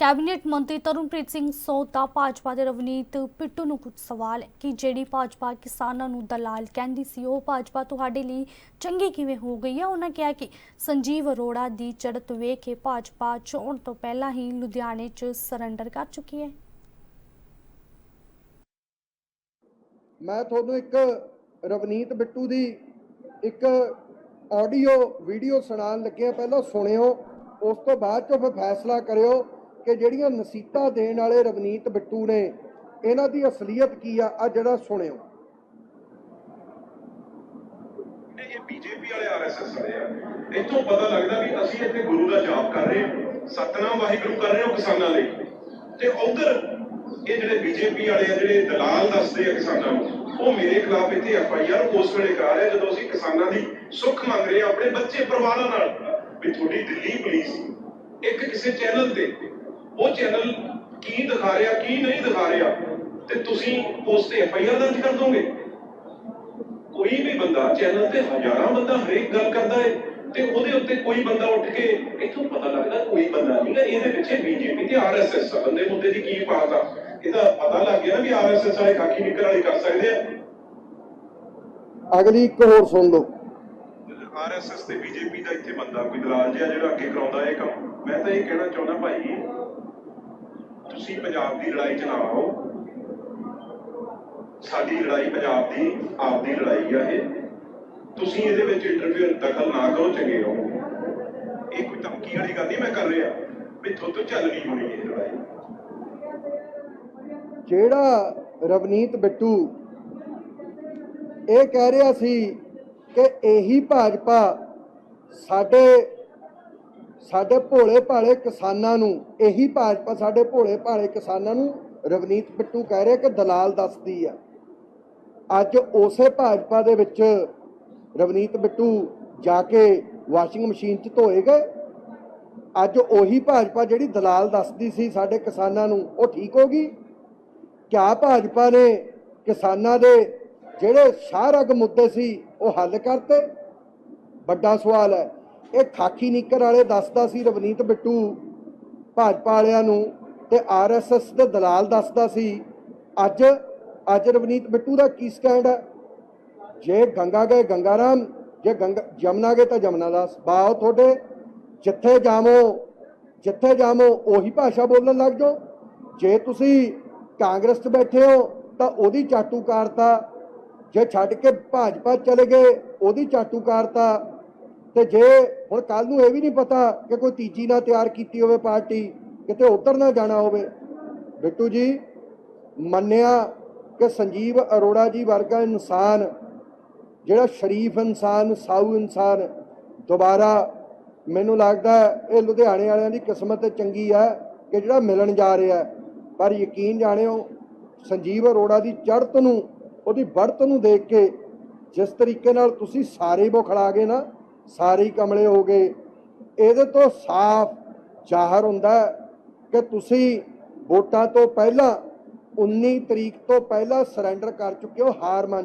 Cabinet ਮੰਤਰੀ ਤਰੁਣਪ੍ਰੀਤ ਸਿੰਘ ਸੋਧ ਦਾ ਭਾਜਪਾ ਦੇ ਰਵਨੀਤ ਪਿੱਟੂ ਨੂੰ ਕੁਝ ਸਵਾਲ ਕਿ ਜਿਹੜੀ ਭਾਜਪਾ ਕਿਸਾਨਾਂ ਨੂੰ ਦਲਾਲ ਕਹਿੰਦੀ ਸੀ, ਉਹ ਭਾਜਪਾ ਤੁਹਾਡੇ ਲਈ ਚੰਗੀ ਕਿਵੇਂ ਹੋ ਗਈ ਹੈ? ਉਹਨਾਂ ਕਿਹਾ ਕਿ ਸੰਜੀਵ ਅਰੋੜਾ ਦੀ ਚੜਤ ਵੇਖ ਕੇ ਭਾਜਪਾ ਚੋਣ ਤੋਂ ਪਹਿਲਾਂ ਹੀ ਲੁਧਿਆਣੇ 'ਚ ਸਰੈਂਡਰ ਕਰ ਚੁੱਕੀ ਹੈ। ਮੈਂ ਤੁਹਾਨੂੰ ਇੱਕ ਰਵਨੀਤ ਬਿੱਟੂ ਦੀ ਇੱਕ ਆਡੀਓ ਵੀਡੀਓ ਸੁਣਾਉਣ ਲੱਗਿਆ। ਪਹਿਲਾਂ ਸੁਣਿਓ, ਉਸ ਤੋਂ ਬਾਅਦ ਚੋਂ ਫਿਰ ਫੈਸਲਾ ਕਰਿਓ। ਕਿ ਜਿਹੜੀਆਂ ਨਸੀਤਾ ਦੇਣ ਵਾਲੇ ਰਵਨੀਤ ਬਿੱਟੂ ਨੇ, ਇਹਨਾਂ ਦੀ ਅਸਲੀਅਤ ਕੀ ਆ ਆ ਜਿਹੜਾ ਸੁਣਿਓ। ਇਹ ਬੀਜੇਪੀ ਵਾਲੇ ਆਰਐਸਐਸ ਵਾਲੇ ਆ। ਇੱਥੋਂ ਪਤਾ ਲੱਗਦਾ ਵੀ ਅਸੀਂ ਇੱਥੇ ਗੁਰੂ ਦਾ ਜਾਪ ਕਰ ਰਹੇ ਹਾਂ, ਸਤਨਾਮ ਵਾਹਿਗੁਰੂ ਕਰ ਰਹੇ ਹਾਂ ਕਿਸਾਨਾਂ ਲਈ। ਤੇ ਉਧਰ ਇਹ ਜਿਹੜੇ ਬੀਜੇਪੀ ਵਾਲੇ ਆ, ਜਿਹੜੇ ਦਲਾਲ ਦੱਸਦੇ ਆ ਕਿਸਾਨਾਂ ਨੂੰ, ਉਹ ਮੇਰੇ ਖਿਲਾਫ ਇੱਥੇ ਐਫ ਆਈ ਆਰ ਉਸ ਵੇਲੇ ਕਰਾ ਰਹੇ ਜਦੋਂ ਅਸੀਂ ਕਿਸਾਨਾਂ ਦੀ ਸੁੱਖ ਮੰਗ ਰਹੇ ਆ ਆਪਣੇ ਬੱਚੇ ਪਰਿਵਾਰਾਂ ਨਾਲ, ਵੀ ਤੁਹਾਡੀ ਦਿੱਲੀ ਪੁਲਿਸ ਇੱਕ ਕਿਸੇ ਚੈਨਲ ਤੇ ਉਹ ਚੈਨਲ ਕੀ ਦਿਖਾ ਰਿਹਾ, ਕੀ ਨਹੀਂ ਦਿਖਾ ਰਿਹਾ, ਤੇ ਤੁਸੀਂ ਉਸ ਤੇ ਐਫ ਦਰਜ ਕਰ ਦੋਗੇ? ਕੋਈ ਵੀ ਬੰਦਾ ਚੈਨਲ ਤੇ ਹਜ਼ਾਰਾਂ ਬੰਦਾ ਹਰੇਕ ਗੱਲ ਕਰਦਾ ਹੈ ਤੇ ਉਹਦੇ ਉੱਤੇ ਕੋਈ ਬੰਦਾ ਉੱਠ ਕੇ ਇੱਥੋਂ ਪਤਾ ਲੱਗਦਾ ਕੋਈ ਬੰਦਾ ਨਹੀਂਗਾ ਇਹਦੇ ਪਿੱਛੇ ਬੀਜੇਪੀ ਤੇ ਆਰਐਸਐਸ ਬੰਦੇ ਮੁੱਦੇ ਦੀ ਕੀ ਬਾਤ ਆ? ਇਹਦਾ ਪਤਾ ਲੱਗ ਗਿਆ ਵੀ ਆਰਐਸਐਸ ਵਾਲੇ ਖਾਕੀ ਨਿਕਲ ਵਾਲੇ ਕਰ ਸਕਦੇ ਆ। ਅਗਲੀ ਇੱਕ ਹੋਰ ਸੁਣ ਲਓ। ਆਰਐਸਐਸ ਤੇ ਬੀਜੇਪੀ ਦਾ ਇੱਥੇ ਬੰਦਾ, ਕੋਈ ਦਲਾਲ ਜਿਹਾ ਜਿਹੜਾ ਅੱਗੇ ਕਰਾਉਂਦਾ ਇਹ ਕੰਮ। ਮੈਂ ਤਾਂ ਇਹ ਕਹਿਣਾ ਚਾਹੁੰਦਾ ਭਾਈ, ਤੁਸੀਂ ਪੰਜਾਬ ਦੀ ਲੜਾਈ ਚ ਨਾ ਆਓ ਸਾਡੀ ਲੜਾਈ ਪੰਜਾਬ ਦੀ ਆਪ ਲੜਾਈ ਆ ਇਹ। ਤੁਸੀਂ ਇਹਦੇ ਵਿੱਚ ਇੰਟਰਫੇਅਰ ਦਖਲ ਨਾ ਕਰੋ, ਚੰਗੇ ਰਹੋ। ਇਹ ਕੋਈ ਧਮਕੀ ਵਾਲੀ ਗੱਲ ਨਹੀਂ ਮੈਂ ਕਰ ਰਿਹਾ। ਵੀ ਤੁਹਾਡੇ ਚੱਲ ਨਹੀਂ ਹੋਣੀ ਇਹ ਲੜਾਈ। ਜਿਹੜਾ ਰਵਨੀਤ ਬਿੱਟੂ ਇਹ ਕਹਿ ਰਿਹਾ ਸੀ ਕਿ ਇਹੀ ਭਾਜਪਾ ਸਾਡੇ ਸਾਡੇ ਭੋਲੇ ਭਾਲੇ ਕਿਸਾਨਾਂ ਨੂੰ, ਇਹੀ ਭਾਜਪਾ ਸਾਡੇ ਭੋਲੇ ਭਾਲੇ ਕਿਸਾਨਾਂ ਨੂੰ ਰਵਨੀਤ ਬਿੱਟੂ ਕਹਿ ਰਿਹਾ ਕਿ ਦਲਾਲ ਦੱਸਦੀ ਆ। ਅੱਜ ਉਸੇ ਭਾਜਪਾ ਦੇ ਵਿੱਚ ਰਵਨੀਤ ਬਿੱਟੂ ਜਾ ਕੇ ਵਾਸ਼ਿੰਗ ਮਸ਼ੀਨ 'ਚ ਧੋਏ ਗਏ। ਅੱਜ ਉਹੀ ਭਾਜਪਾ ਜਿਹੜੀ ਦਲਾਲ ਦੱਸਦੀ ਸੀ ਸਾਡੇ ਕਿਸਾਨਾਂ ਨੂੰ, ਉਹ ਠੀਕ ਹੋ ਗਈ? ਕਿਆ ਭਾਜਪਾ ਨੇ ਕਿਸਾਨਾਂ ਦੇ ਜਿਹੜੇ ਸ਼ਾਹਰਗ ਮੁੱਦੇ ਸੀ, ਉਹ ਹੱਲ ਕਰਤੇ। ਵੱਡਾ ਸਵਾਲ ਹੈ, ਇਹ ਖਾਕੀ ਨਿੱਕਰ ਵਾਲੇ ਦੱਸਦਾ ਸੀ ਰਵਨੀਤ ਬਿੱਟੂ, ਭਾਜਪਾ ਵਾਲਿਆਂ ਨੂੰ, ਤੇ ਆਰਐਸਐਸ ਦੇ ਦਲਾਲ ਦੱਸਦਾ ਸੀ, ਅੱਜ ਅੱਜ ਰਵਨੀਤ ਬਿੱਟੂ ਦਾ ਕੀ ਸਟੈਂਡ ਹੈ? ਜੇ ਗੰਗਾ ਗਏ ਗੰਗਾ ਰਾਮ ਜੇ ਗੰਗਾ, ਜਮਨਾ ਗਏ ਤਾਂ ਜਮਨਾ ਦਾਸ। ਬਾਓ ਤੁਹਾਡੇ, ਜਿੱਥੇ ਜਾਵੋ ਜਿੱਥੇ ਜਾਵੋ, ਉਹੀ ਭਾਸ਼ਾ ਬੋਲਣ ਲੱਗ ਜਾਓ। ਜੇ ਤੁਸੀਂ ਕਾਂਗਰਸ 'ਚ ਬੈਠੇ ਹੋ, ਤਾਂ ਉਹਦੀ ਚਾਟੂਕਾਰਤਾ ਜੇ ਛੱਡ ਕੇ ਭਾਜਪਾ ਚਲੇ ਗਏ, ਉਹਦੀ ਚਾਟੂਕਾਰਤਾ। ਤੇ ਜੇ ਹੁਣ ਕੱਲ ਨੂੰ ਇਹ ਵੀ ਨਹੀਂ ਪਤਾ ਕਿ ਕੋਈ ਤੀਜੀ ਨਾਲ ਤਿਆਰ ਕੀਤੀ ਹੋਵੇ ਪਾਰਟੀ, ਕਿਤੇ ਉੱਧਰ ਨਾ ਜਾਣਾ ਹੋਵੇ। ਬਿੱਟੂ ਜੀ, ਮੰਨਿਆ ਕਿ ਸੰਜੀਵ ਅਰੋੜਾ ਜੀ ਵਰਗਾ ਇਨਸਾਨ, ਜਿਹੜਾ ਸ਼ਰੀਫ ਇਨਸਾਨ, ਸਾਊ ਇਨਸਾਨ, ਦੁਬਾਰਾ ਮੈਨੂੰ ਲੱਗਦਾ ਇਹ ਲੁਧਿਆਣੇ ਵਾਲਿਆਂ ਦੀ ਕਿਸਮਤ ਚੰਗੀ ਹੈ ਕਿ ਜਿਹੜਾ ਮਿਲਣ ਜਾ ਰਿਹਾ। ਪਰ ਯਕੀਨ ਜਾਣਿਓ, ਸੰਜੀਵ ਅਰੋੜਾ ਦੀ ਚੜ੍ਹਤ ਨੂੰ ਉਹਦੀ ਬੜਤ ਨੂੰ ਦੇਖ ਕੇ ਜਿਸ ਤਰੀਕੇ ਨਾਲ ਤੁਸੀਂ ਸਾਰੇ ਬੁਖਲਾ ਗਏ ਨਾ, ਸਾਰੇ ਕਮਲੇ ਹੋ ਗਏ, ਇਹਦੇ ਤੋਂ ਸਾਫ਼ ਜ਼ਾਹਰ ਹੁੰਦਾ ਕਿ ਤੁਸੀਂ ਵੋਟਾਂ ਤੋਂ ਪਹਿਲਾਂ 19 ਤਰੀਕ ਤੋਂ ਪਹਿਲਾਂ ਸਰੈਂਡਰ ਕਰ ਚੁੱਕੇ ਹੋ, ਹਾਰ ਮੰਨ